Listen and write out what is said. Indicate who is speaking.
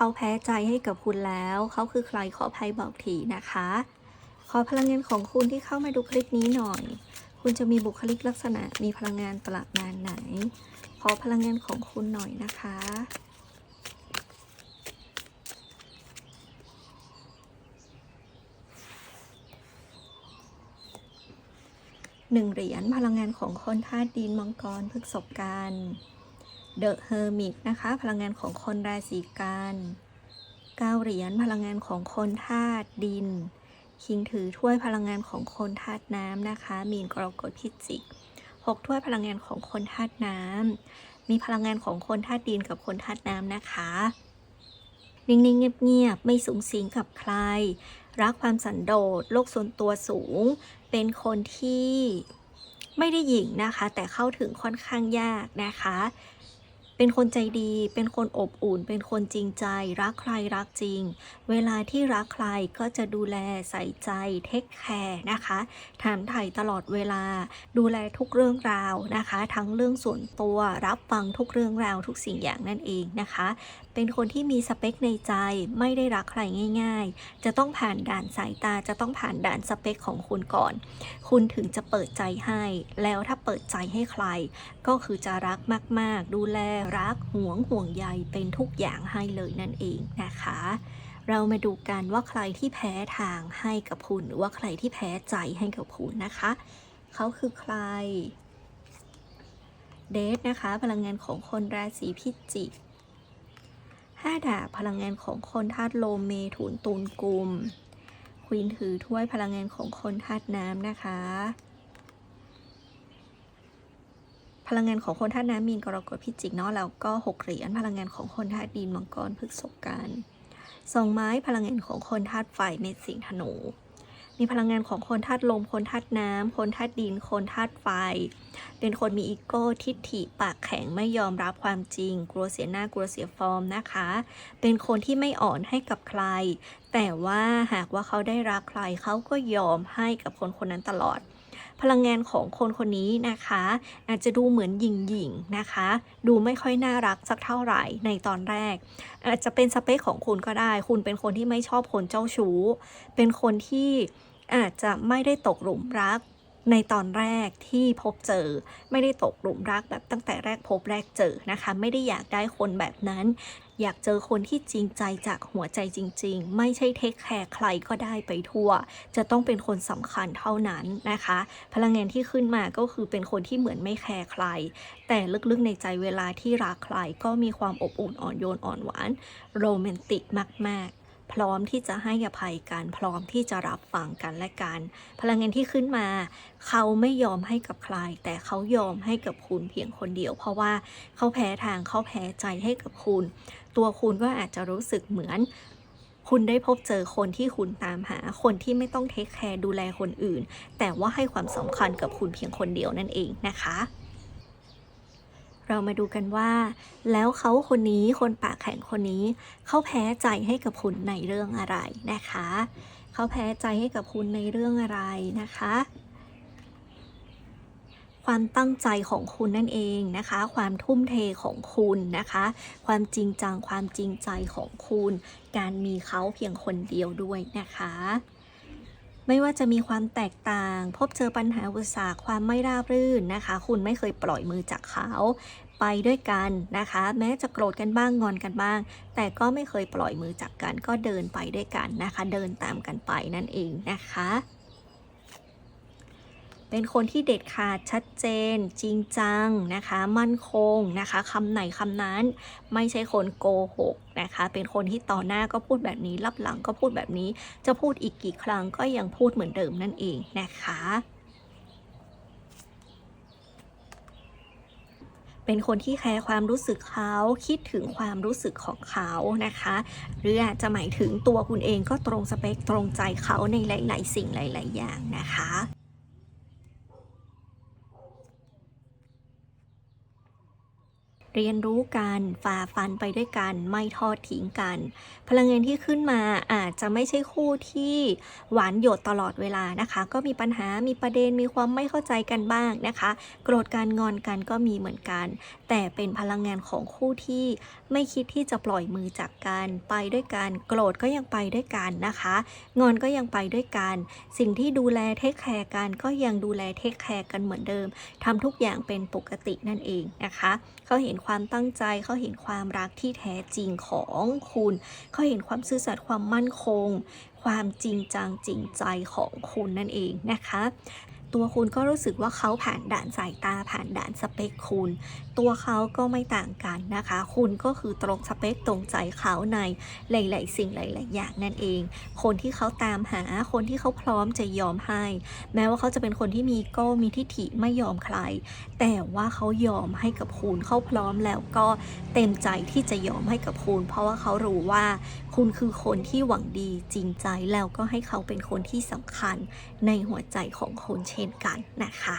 Speaker 1: เขาแพ้ใจให้กับคุณแล้ว เขาคือใครขอภัยบอกทีนะคะ ขอพลังงานของคุณที่เข้ามาดูคลิปนี้หน่อย คุณจะมีบุคลิกลักษณะมีพลังงานประมาณไหน ขอพลังงานของคุณหน่อยนะคะหนึ่งเหรียญพลังงานของคนธาตุดินมังกรพฤษภกัน เดอะเฮอร์มิตนะคะ พลังงานของคนราศีกันเก้าเหรียญพลังงานของคนธาตุดิน คิงถือถ้วยพลังงานของคนธาตุน้ำนะคะ มีนกรกฎพิจิกหกถ้วยพลังงานของคนธาตุน้ำมีพลังงานของคนธาตุดินกับคนธาตุน้ำนะคะ นิ่งๆเงียบๆไม่สูงสิงกับใคร รักความสันโดษโลกส่วนตัวสูง เป็นคนที่ไม่ได้หยิ่งนะคะ แต่เข้าถึงค่อนข้างยากนะคะ เป็นคนใจดี เป็นคนอบอุ่น เป็นคนจริงใจ รักใครรักจริง เวลาที่รักใครก็จะดูแลใส่ใจ เทคแคร์นะคะถามไถ่ตลอดเวลา ดูแลทุกเรื่องราวนะคะ ทั้งเรื่องส่วนตัว รับฟังทุกเรื่องราวทุกสิ่งอย่างนั่นเองนะคะ เป็นคนที่มีสเปคในใจ ไม่ได้รักใครง่าย ๆ จะต้องผ่านด่านสายตา จะต้องผ่านด่านสเปคของคุณก่อน คุณถึงจะเปิดใจให้ แล้วถ้าเปิดใจให้ใคร ก็คือจะรักมาก ๆ ดูแลรักห่วงห่วงใยเป็นทุกอย่างให้เลยนั่นเองนะคะ เรามาดูกันว่าใครที่แพ้ทางให้กับคุณ หรือว่าใครที่แพ้ใจให้กับคุณนะคะ เขาคือใครเดทนะคะ พลังงานของคนราศีพิจิกห้าดาบพลังงานของคนธาตุโลมเมถุนตุลกุมควีนถือถ้วยพลังงานของคนธาตุน้ำนะคะ พลังงานของคนธาตุน้ำมีนกรกฎพิจิกเนาะแล้วก็หกเหรียญพลังงานของคนธาตุดินมังกรพฤษกันสองไม้พลังงานของคนธาตุไฟเมษสิงธนู มีพลังงานของคนธาตุลม คนธาตุน้ำ คนธาตุดิน คนธาตุไฟ เป็นคนมีอีโก้ทิฐิปากแข็งไม่ยอมรับความจริง กลัวเสียหน้ากลัวเสียฟอร์มนะคะ เป็นคนที่ไม่อ่อนให้กับใคร แต่ว่าหากว่าเขาได้รักใครเขาก็ยอมให้กับคนคนนั้นตลอด พลังงานของคนคนนี้นะคะ อาจจะดูเหมือนหยิ่งหยิ่งนะคะ ดูไม่ค่อยน่ารักสักเท่าไหร่ในตอนแรก อาจจะเป็นสเปคของคุณก็ได้ คุณเป็นคนที่ไม่ชอบคนเจ้าชู้ เป็นคนที่อาจจะไม่ได้ตกหลุมรัก ในตอนแรกที่พบเจอ ไม่ได้ตกหลุมรักแบบตั้งแต่แรกพบแรกเจอนะคะ ไม่ได้อยากได้คนแบบนั้น อยากเจอคนที่จริงใจจากหัวใจจริง ๆ ไม่ใช่เทคแคร์ใครก็ได้ไปทั่ว จะต้องเป็นคนสำคัญเท่านั้นนะคะ พลังงานที่ขึ้นมาก็คือเป็นคนที่เหมือนไม่แคร์ใคร แต่ลึกๆในใจเวลาที่รักใครก็มีความอบอุ่นอ่อนโยนอ่อนหวานโรแมนติกมาก ๆ พร้อมที่จะให้อภัยกัน พร้อมที่จะรับฟังกันและกัน พลังงานที่ขึ้นมา เขาไม่ยอมให้กับใคร แต่เขายอมให้กับคุณเพียงคนเดียว เพราะว่าเขาแพ้ทางเขาแพ้ใจให้กับคุณ ตัวคุณก็อาจจะรู้สึกเหมือนคุณได้พบเจอคนที่คุณตามหา คนที่ไม่ต้องเทคแคร์ดูแลคนอื่น แต่ว่าให้ความสำคัญกับคุณเพียงคนเดียวนั่นเองนะคะ เรามาดูกันว่า แล้วเขาคนนี้คนปากแข็งคนนี้ เขาแพ้ใจให้กับคุณในเรื่องอะไรนะคะ เขาแพ้ใจให้กับคุณในเรื่องอะไรนะคะ ความตั้งใจของคุณนั่นเองนะคะ ความทุ่มเทของคุณนะคะ ความจริงจังความจริงใจของคุณ การมีเขาเพียงคนเดียวด้วยนะคะ ไม่ว่าจะมีความแตกต่าง พบเจอปัญหาอุปสรรคความไม่ราบรื่นนะคะ คุณไม่เคยปล่อยมือจากเขาไปด้วยกันนะคะ แม้จะโกรธกันบ้างงอนกันบ้าง แต่ก็ไม่เคยปล่อยมือจากกันก็เดินไปด้วยกันนะคะ เดินตามกันไปนั่นเองนะคะ เป็นคนที่เด็ดขาดชัดเจน จริงจังนะคะ มั่นคงนะคะคำไหนคำนั้น ไม่ใช่คนโกหกนะคะ เป็นคนที่ต่อหน้าก็พูดแบบนี้รับหลังก็พูดแบบนี้ จะพูดอีกกี่ครั้งก็ยังพูดเหมือนเดิมนั่นเองนะคะเป็นคนที่แคร์ความรู้สึกเขาคิดถึงความรู้สึกของเขานะคะ หรืออาจจะหมายถึงตัวคุณเองก็ตรงสเปคตรงใจเขาในหลาย ๆ สิ่งหลาย ๆ อย่างนะคะ เรียนรู้กันฝ่าฟันไปด้วยกัน ไม่ทอดทิ้งกัน พลังงานที่ขึ้นมาอาจจะไม่ใช่คู่ที่หวานหยดตลอดเวลานะคะ ก็มีปัญหามีประเด็นมีความไม่เข้าใจกันบ้างนะคะ โกรธกันงอนกันก็มีเหมือนกัน แต่เป็นพลังงานของคู่ที่ไม่คิดที่จะปล่อยมือจากกันไปด้วยกันโกรธก็ยังไปด้วยกันนะคะ งอนก็ยังไปด้วยกัน สิ่งที่ดูแลเทคแคร์กันก็ยังดูแลเทคแคร์กันเหมือนเดิมทำทุกอย่างเป็นปกตินั่นเองนะคะเขาเห็นความตั้งใจ เขาเห็นความรักที่แท้จริงของคุณ เขาเห็นความซื่อสัตย์ความมั่นคง ความจริงจังจริงใจของคุณนั่นเองนะคะ ตัวคุณก็รู้สึกว่าเขาผ่านด่านสายตาผ่านด่านสเปคคุณ ตัวเขาก็ไม่ต่างกันนะคะ คุณก็คือตรงสเปคตรงใจเขาในหลาย ๆ สิ่งหลาย ๆ อย่างนั่นเอง คนที่เขาตามหาคนที่เขาพร้อมจะยอมให้ แม้ว่าเขาจะเป็นคนที่มีโก้มีทิฐิไม่ยอมใคร แต่ว่าเขายอมให้กับคุณเขาพร้อมแล้วก็เต็มใจที่จะยอมให้กับคุณ เพราะว่าเขารู้ว่า คุณคือคนที่หวังดีจริงใจแล้วก็ให้เขาเป็นคนที่สำคัญในหัวใจของคนเช่นกันนะคะ